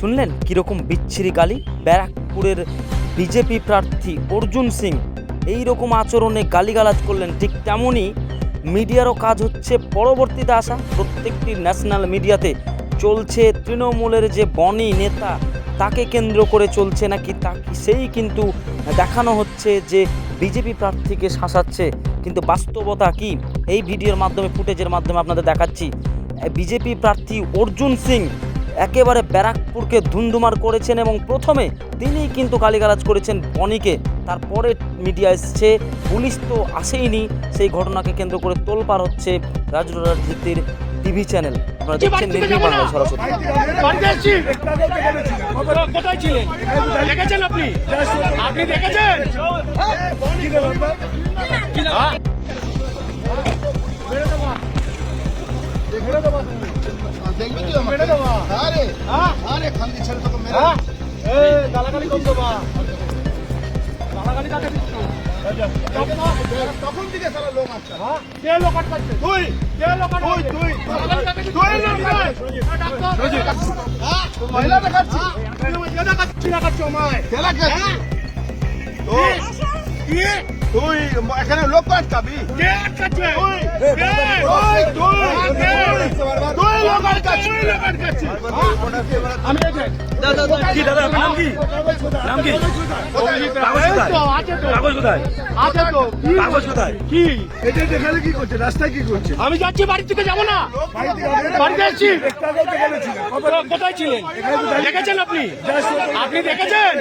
শুনলেন কীরকম বিচ্ছিরি গালি? ব্যারাকপুরের বিজেপি প্রার্থী অর্জুন সিং এই রকম আচরণে গালিগালাজ করলেন। ঠিক তেমনই মিডিয়ারও কাজ হচ্ছে পরবর্তীতে আসা প্রত্যেকটি ন্যাশনাল মিডিয়াতে চলছে তৃণমূলের যে বনি নেতা তাকে কেন্দ্র করে চলছে নাকি তাকে সেই কিন্তু দেখানো হচ্ছে যে বিজেপি প্রার্থীকে শাসাচ্ছে। কিন্তু বাস্তবতা কি? এই ভিডিওর মাধ্যমে ফুটেজের মাধ্যমে আপনাদের দেখাচ্ছি বিজেপি প্রার্থী অর্জুন সিং একেবারে ব্যারাকপুরকে ধুন্ধুমার করেছেন এবং প্রথমে তিনিই কিন্তু গালিগালাজ করেছেন বনিকে। তারপরে মিডিয়া এসছে পুলিশ তো আসেইনি সেই ঘটনাকে কেন্দ্র করে তোলপার হচ্ছে রাজু রাজনীতির টিভি চ্যানেল। আপনারা দেখছেন নির্ভীক বাংলা সরাসরি। কোথায় ছিলেন? দেখেছেন আপনি? আপনি দেখেছেন? দেখবি তুই এখানে লোক আটকাবি কে আটকাচ্ছে? তুই, তুই, কি দাদা নাম কি? নাম কি? কাগজ কোথায়? তো, আছে তো। কাগজ কোথায়? কি? কাগজ কোথায় কি এটা দেখালে কি করছে রাস্তায় কি করছে আমি যাচ্ছি বাড়ি থেকে যাব না। বাড়িতে এসছি কোথায় ছিলেন? দেখেছেন আপনি? আপনি দেখেছেন?